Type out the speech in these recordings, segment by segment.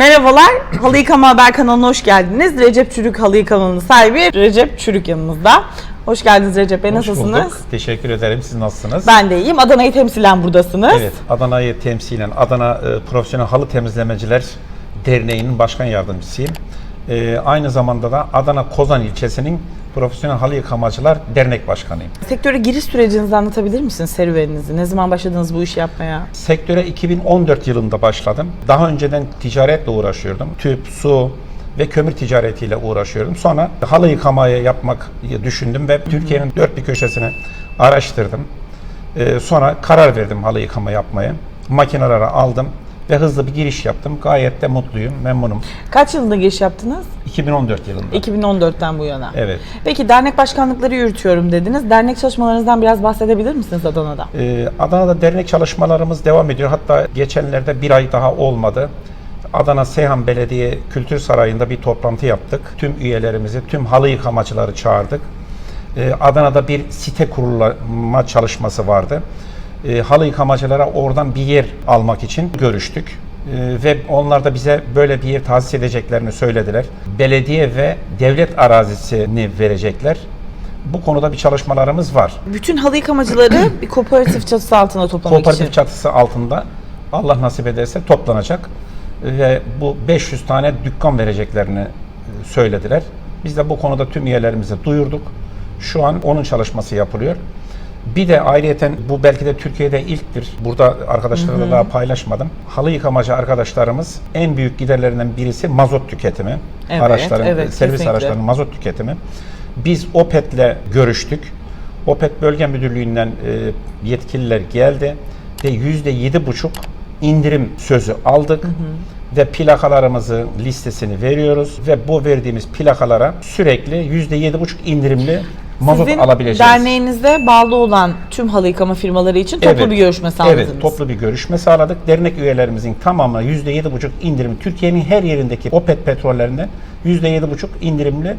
Merhabalar, Halı Yıkama Haber kanalına hoş geldiniz. Recep Çürük Halı Yıkama'nın sahibi Recep Çürük yanımızda. Hoş geldiniz Recep Bey, Hoş nasılsınız? bulduk. Teşekkür ederim. Siz nasılsınız? Ben de iyiyim. Adana'yı temsilen buradasınız. Evet, Adana'yı temsilen Adana e, Profesyonel Halı Temizlemeciler Derneği'nin başkan yardımcısıyım. E, aynı zamanda da Adana Kozan ilçesinin Profesyonel Halı Yıkamacılar Dernek Başkanıyım. Sektöre giriş sürecinizi anlatabilir misiniz serüveninizi? Ne zaman başladınız bu işi yapmaya? Sektöre 2014 yılında başladım. Daha önceden ticaretle uğraşıyordum. Tüp, su ve kömür ticaretiyle uğraşıyordum. Sonra halı yıkamayı yapmak düşündüm ve Türkiye'nin dört bir köşesini araştırdım. Ee, sonra karar verdim halı yıkama yapmaya. Makineleri aldım ve hızlı bir giriş yaptım. Gayet de mutluyum, memnunum. Kaç yılında giriş yaptınız? 2014 yılında. 2014'ten bu yana. Evet. Peki dernek başkanlıkları yürütüyorum dediniz. Dernek çalışmalarınızdan biraz bahsedebilir misiniz Adana'da? Ee, Adana'da dernek çalışmalarımız devam ediyor. Hatta geçenlerde bir ay daha olmadı. Adana Seyhan Belediye Kültür Sarayı'nda bir toplantı yaptık. Tüm üyelerimizi, tüm halı yıkamacıları çağırdık. Ee, Adana'da bir site kurulma çalışması vardı. Ee, halı yıkamacılara oradan bir yer almak için görüştük. Ee, ve onlar da bize böyle bir yer tahsis edeceklerini söylediler. Belediye ve devlet arazisini verecekler. Bu konuda bir çalışmalarımız var. Bütün halı yıkamacıları bir kooperatif çatısı altında toplamak kooperatif için. çatısı altında Allah nasip ederse toplanacak ve bu 500 tane dükkan vereceklerini e, söylediler. Biz de bu konuda tüm üyelerimize duyurduk. Şu an onun çalışması yapılıyor. Bir de ayrıyeten bu belki de Türkiye'de ilktir. Burada arkadaşlarla daha paylaşmadım. Halı yıkamacı arkadaşlarımız en büyük giderlerinden birisi mazot tüketimi. Evet, araçların, evet, servis kesinlikle. araçlarının mazot tüketimi. Biz OPET'le görüştük. OPET Bölge Müdürlüğü'nden e, yetkililer geldi ve yüzde yedi buçuk indirim sözü aldık ve plakalarımızı listesini veriyoruz ve bu verdiğimiz plakalara sürekli yüzde yedi buçuk indirimli mazot Sizin alabileceğiz. derneğinizde bağlı olan tüm halı yıkama firmaları için toplu Evet. bir görüşme sağladınız. Evet, toplu bir görüşme sağladık. Dernek üyelerimizin tamamına yüzde yedi buçuk indirim. Türkiye'nin her yerindeki OPET petrollerinde yüzde yedi buçuk indirimli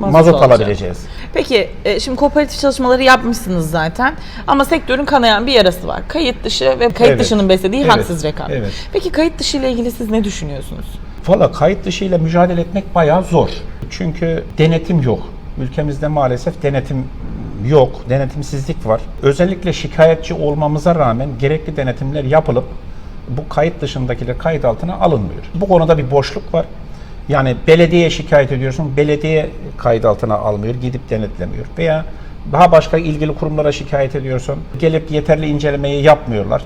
mazot, olacak. alabileceğiz. Peki e, şimdi kooperatif çalışmaları yapmışsınız zaten ama sektörün kanayan bir yarası var. Kayıt dışı ve kayıt Evet. dışının beslediği Evet. haksız rekabet. Evet. Peki kayıt dışı ile ilgili siz ne düşünüyorsunuz? Valla kayıt dışı ile mücadele etmek bayağı zor. Çünkü denetim yok. Ülkemizde maalesef denetim yok, denetimsizlik var. Özellikle şikayetçi olmamıza rağmen gerekli denetimler yapılıp bu kayıt dışındakiler kayıt altına alınmıyor. Bu konuda bir boşluk var. Yani belediyeye şikayet ediyorsun, belediye kayıt altına almıyor, gidip denetlemiyor. Veya daha başka ilgili kurumlara şikayet ediyorsun, gelip yeterli incelemeyi yapmıyorlar.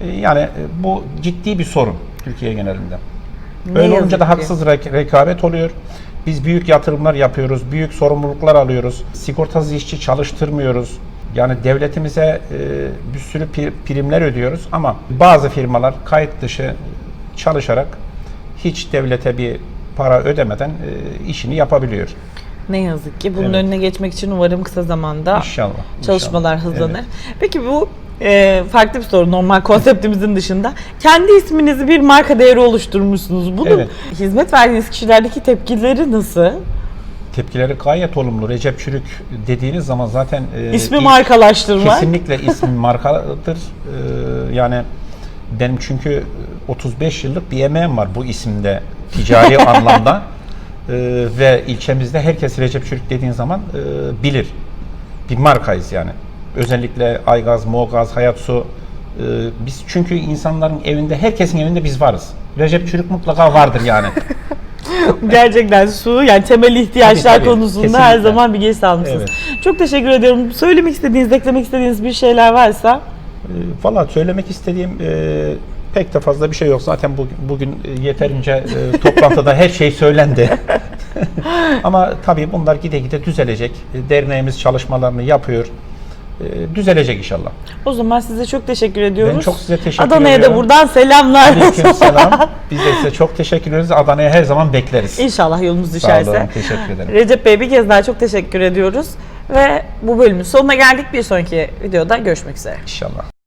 Ee, Yani e, bu ciddi bir sorun Türkiye genelinde. Ne Öyle yazık olunca da haksız rek- rekabet oluyor. Biz büyük yatırımlar yapıyoruz, büyük sorumluluklar alıyoruz. Sigortasız işçi çalıştırmıyoruz. Yani devletimize e, bir sürü pri- primler ödüyoruz ama bazı firmalar kayıt dışı çalışarak hiç devlete bir para ödemeden e, işini yapabiliyor. Ne yazık ki bunun Evet. önüne geçmek için umarım kısa zamanda İnşallah. çalışmalar inşallah. hızlanır. Evet. Peki bu e, farklı bir soru normal konseptimizin dışında. Kendi isminizi bir marka değeri oluşturmuşsunuz. Bunun Evet. hizmet verdiğiniz kişilerdeki tepkileri nasıl? Tepkileri gayet olumlu. Recep Çürük dediğiniz zaman zaten e, İsmi ilk- markalaştırmak. Kesinlikle ismi markadır. Ee, yani benim çünkü 35 yıllık bir emeğim var bu isimde ticari anlamda. Ee, ve ilçemizde herkes Recep Çürük dediğin zaman e, bilir. Bir markayız yani. Özellikle Aygaz, Moğaz, Hayat Su. e, biz çünkü insanların evinde, herkesin evinde biz varız. Recep Çürük mutlaka vardır yani. Gerçekten su yani temel ihtiyaçlar Tabii, tabii. konusunda her Kesinlikle. zaman bir geç sağlamışsınız. Evet. Çok teşekkür ediyorum. Söylemek istediğiniz, eklemek istediğiniz bir şeyler varsa E, Valla söylemek istediğim e, pek de fazla bir şey yok. Zaten bugün, bugün e, yeterince e, toplantıda her şey söylendi. Ama tabii bunlar gide gide düzelecek. E, Derneğimiz çalışmalarını yapıyor. E, düzelecek inşallah. o zaman size çok teşekkür ediyoruz. Ben çok size teşekkür Adana'ya da ediyorum. buradan selamlar. Selam. Biz de size çok teşekkür ederiz. Adana'ya her zaman bekleriz. İnşallah yolunuz Sağ düşerse. olun. Teşekkür ederim. Recep Bey bir kez daha çok teşekkür ediyoruz. Ve bu bölümün sonuna geldik. Bir sonraki videoda görüşmek üzere. İnşallah.